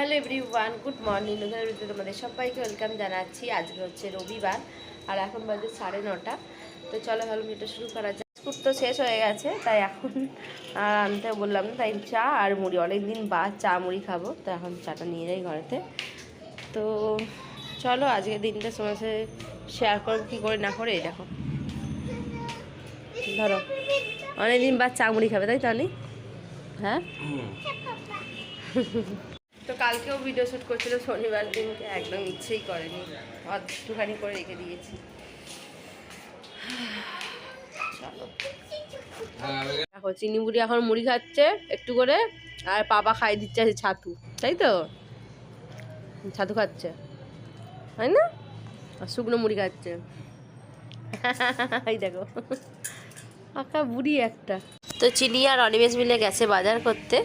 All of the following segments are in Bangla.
Hello everyone good morning নতুন তোমাদের সবাইকে ওয়েলকাম জানাচ্ছি। আজকে হচ্ছে রবিবার আর এখন বাজে সাড়ে নটা। তো চলো ভালো ভিডিও শুরু করা যায় স্কুট তো শেষ হয়ে গেছে তাই এখন আর আনতে বললাম না তাই চা আর মুড়ি। অনেক দিন বাদ চা মুড়ি খাব তো এখন চাটা নিয়ে যাই ঘরেতে। তো চলো আজকে দিনটা তোমার সাথে শেয়ার করব কী করে না করে দেখো। ধরো অনেকদিন বাদ চা মুড়ি খাবে তাই তো অনেক হ্যাঁ? কালকেও ভিডিও শ্যুট করছিল, শনিবার দিনকে একদম ইচ্ছেই করেনি। একটুখানি করে রেখে দিয়েছি। দেখো, চিনি বুড়ি এখন মুড়ি খাচ্ছে, একটু করে, আর পাপা খাই দিচ্ছে ছাতু। তাই তো? ছাতু খাচ্ছে। তাই না? আর শুকনো মুড়ি খাচ্ছে। এই দেখো। আঁকা বুড়ি একটা। তো চিনি আর অনিমেষ মিলে গেছে বাজার করতে।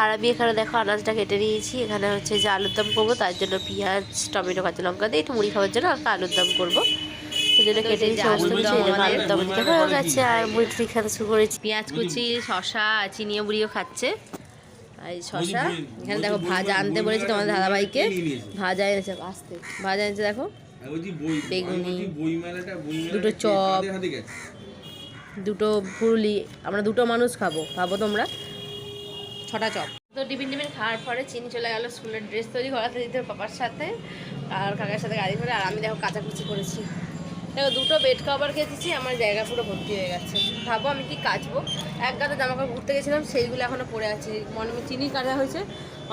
আর আমি এখানে দেখো আনাজটা কেটে নিয়েছি। এখানে হচ্ছে যে আলুর দম করব তার জন্য পেঁয়াজ টমেটো কাঁচা লঙ্কা দিয়ে একটু মুড়ি খাওয়ার জন্য হালকা আলুর দম করব। সেই জন্য কেটে নিয়েছি সমস্ত কিছু দেখো আলুর দম দিতে হয়ে গেছে। আর মুড়ি খেতে শুরু করেছি। পেঁয়াজ কুচি শশা চিনিও বুড়িও খাচ্ছে। আর এই শশা এখানে দেখো ভাজা আনতে বলেছি তোমাদের দাদাভাইকে। ভাজা এনেছে আসতে ভাজা এনেছে দেখো। বেগুনি, দুটো চপ। দুটো ফুরুলি আমরা দুটো মানুষ খাব। খাব তোমরা? ছটা চপ। তো টিফিন টিফিন খাওয়ার পরে চিনি চলে গেল, স্কুলের ড্রেস তৈরি করাতে দিতে পাপার সাথে আর কাকার সাথে গাড়ি করে আর আমি দেখো কাচাকুচি করেছি। দেখো, দুটো বেড কভার খেয়েছি, আমার জায়গা পুরো ভর্তি হয়ে গেছে। ভাবো আমি কি কাচবো? এক গাদা জামা কাপড় ঘুরতে গেছিলাম, সেইগুলো এখনও পড়ে আছে। অনিমেষ চিনি কাটা হয়েছে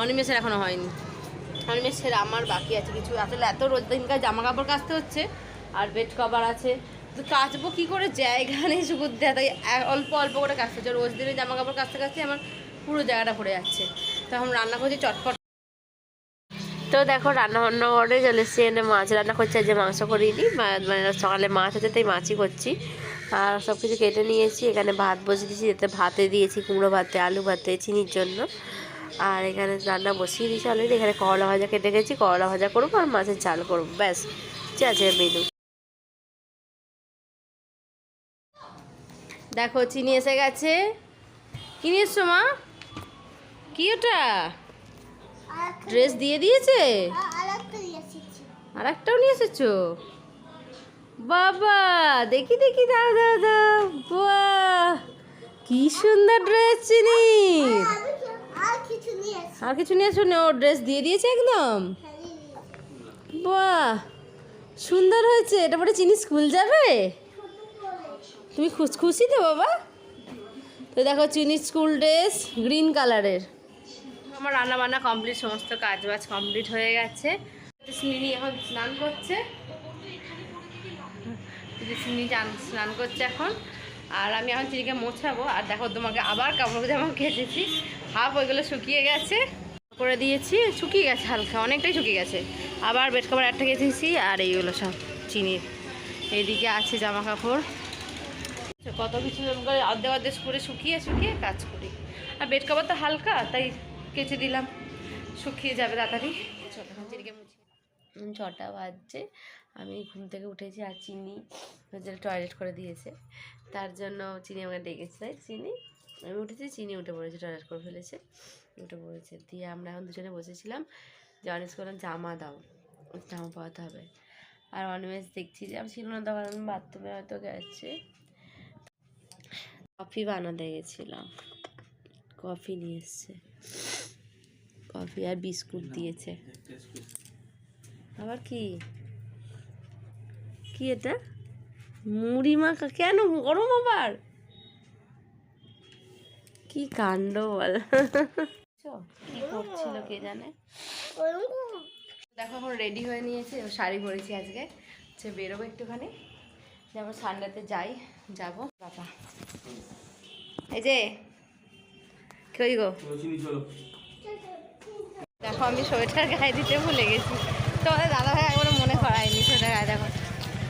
অনিমেষের এখনও হয়নি। অনিমেষের আমার বাকি আছে কিছু। আসলে এত রোজ দিনকার জামা কাপড় কাচতে হচ্ছে, আর বেড কভার আছে। তো কাচবো কী করে? জায়গা নেই শুকুর দেয় তাই অল্প অল্প করে কাচতে হচ্ছে রোজ দিনে জামা কাপড় কাচতে কাচতে আমার পুরো জায়গাটা পড়ে যাচ্ছে। তো এখন রান্না করছি চটপট। তো দেখো, রান্না বান্না করে চলে এসেছি। এনে মাছ রান্না করছে। যে মাংস করিনি। মানে সকালে মাছ আছে, তাই মাছই করছি। আর সব কিছু কেটে নিয়েছি। এখানে ভাত বসিয়ে দিয়েছি। এতে ভাতে দিয়েছি, কুমড়ো ভাতে, আলু ভাতে, চিনির জন্য। আর এখানে রান্না বসিয়ে দিয়েছি অলরেডি এখানে করলা ভাজা কেটে গেছি করলা ভাজা করব আর মাছের ঝাল করব। ব্যাস, ঠিক আছে, মেনু। দেখো চিনি এসে গেছে। কি নিয়ে এসছো মা? কি ওটা? ড্রেস দিয়ে দিয়েছে? আর একটাও নিয়ে এসেছ। বাবা দেখি দেখি দাও দাও দাও। বাহ কি সুন্দর ড্রেস চিনি। আর কিছু নিয়ে এসো না ও ড্রেস দিয়ে দিয়েছে একদম? বাহ সুন্দর হয়েছে। এটা পরে চিনি স্কুল যাবে? তুমি খুশ তো, বাবা? তো দেখো, চিনি স্কুল ড্রেস, গ্রিন কালারের। আমার রান্না বান্না কমপ্লিট, সমস্ত কাজ বাজ কমপ্লিট হয়ে গেছে। স্মিনি এখন স্নান করছে। স্মিনি স্নান করছে এখন। আর আমি এখন চিনিকে মোছাবো। আর দেখো, তোমাকে আবার কাপড় জামা কেচেছি। হাফ ওইগুলো শুকিয়ে গেছে। করে দিয়েছি, শুকিয়ে গেছে হালকা, অনেকটাই শুকিয়ে গেছে। আবার বেড কাপড় একটা কেচেছি, আর এইগুলো সব চিনির। এইদিকে আছে জামা কাপড় কত কিছু করে অর্ধেক অর্ধেক করে শুকিয়ে শুকিয়ে কাজ করি। আর বেড কভার তো হালকা, তাই কেচে দিলাম। শুকিয়ে যাবে তাড়াতাড়ি। ছটা বাজছে, আমি ঘুম থেকে উঠেছি আর চিনি হচ্ছে টয়লেট করে দিয়েছে। তার জন্য চিনি আমাকে ডেকেছে, তাই চিনি, আমি উঠেছি, চিনি উঠে পড়েছে টয়লেট করে ফেলেছে, উঠে পড়েছে। দিয়ে আমরা এখন দুজনে বসেছিলাম, যে অনেক করলাম জামা দাও, জামা পাওয়াতে হবে। আর অনিমেষ দেখছি যে আমি ছিল না তখন আমি বাথরুমে হয়তো গেছে। কফি বানাতে গেছিলাম। কফি নিয়ে এসছে। কফি আর বিস্কুট দিয়েছে। আবার কি? কি এটা? মুড়ি মাখা। কেন? গরম আবার? কি কাণ্ড বল? কি করছিল কে জানে? দেখো এখন রেডি হয়ে নিয়েছে। শাড়ি পরেছি আজকে। সে বেরোবো একটুখানি। যেমন ঠান্ডাতে যাই। যাব। বাবা। এই যে কই গো? দেখো আমি সোয়েটার গায়ে দিতে ভুলে গেছি। তোমাদের দাদা ভাই একবার মনে করায়নি সোয়েটার গায়ে দেখো।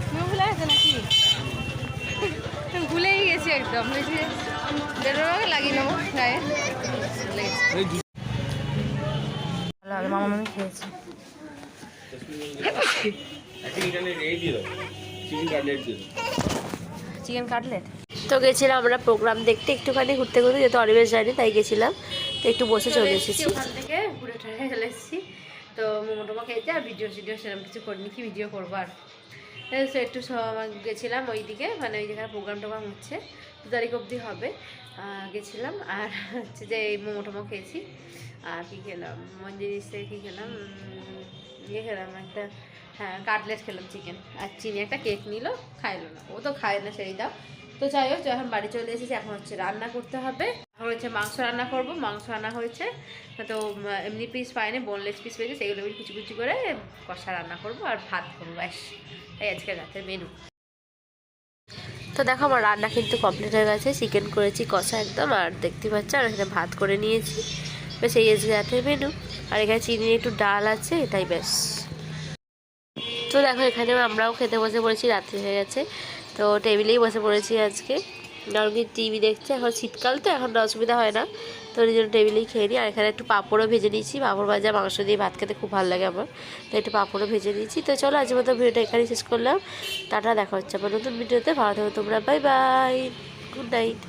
তুমি ভুলে গেছো নাকি? ভুলেই গেছি একদম বেশি আগে লাগিয়ে নেব গায়ে। ভুলে গেছি মামা খেয়েছি। Chicken cutlet? তো গেছিলাম আমরা প্রোগ্রাম দেখতে একটুখানি ঘুরতে ঘুরতে যেহেতু অনিমেষ যায়নি তাই গেছিলাম। তো একটু বসে চলে এসেছি। ওখান থেকে ঘুরে টুরে চলে এসেছি। তো মোমো টোমো খেয়েছি আর ভিডিও ভিডিও সেরকম কিছু করিনি কি ভিডিও করব আর। তো একটু স- গেছিলাম ওইদিকে মানে ওই যেখানে প্রোগ্রাম টোগ্রাম হচ্ছে দু তারিখ অবধি হবে। গেছিলাম আর হচ্ছে যে এই মোমো টোমো খেয়েছি। আর কী খেলাম মঞ্জিরিস থেকে কী খেলাম ইয়ে খেলাম একটা হ্যাঁ কাটলেট খেলাম চিকেন আর চিনি একটা কেক নিল খাইলো না। ও তো খায় না সেই দাও। তো যাই হোক, যখন বাড়ি চলে এসেছি, এখন হচ্ছে রান্না করতে হবে। এখন হচ্ছে মাংস রান্না করব। মাংস রান্না হয়েছে। তো এমনি পিস পাইনি বোনলেস পিস পেয়েছে, সেগুলো কুচি কুচি করে কষা রান্না করব আর ভাত করব, ব্যাস। এই আজকে রাতের মেনু তো দেখো, আমার রান্না কিন্তু কমপ্লিট হয়ে গেছে। চিকেন করেছি কষা একদম, আর দেখতে পাচ্ছ, আর এখানে ভাত করে নিয়েছি। বেশ এই আজকে রাতের মেনু আর এখানে চিনি, একটু ডাল আছে, এটাই ব্যাস। তো দেখো এখানে আমরাও খেতে বসে পড়েছি, রাত্রি হয়ে গেছে। তো টেবিলেই বসে পড়েছি আজকে। কারণ কি টিভি দেখছে, এখন শীতকাল তো, এখন অসুবিধা হয় না। তো ওই জন্য টেবিলেই খেয়ে নিই। আর এখানে একটু পাঁপড়ও ভেজে নিয়েছি। পাঁপড় ভাজা, মাংস দিয়ে ভাত খেতে খুব ভালো লাগে আমার। তো একটু পাঁপড়ও ভেজে নিয়েছি। তো চলো আজ মতো ভিডিওটা এখানেই শেষ করলাম। টাটা, দেখা হচ্ছে আমার নতুন ভিডিওতে। ভালো থাকো তোমরা। Bye bye. Good night.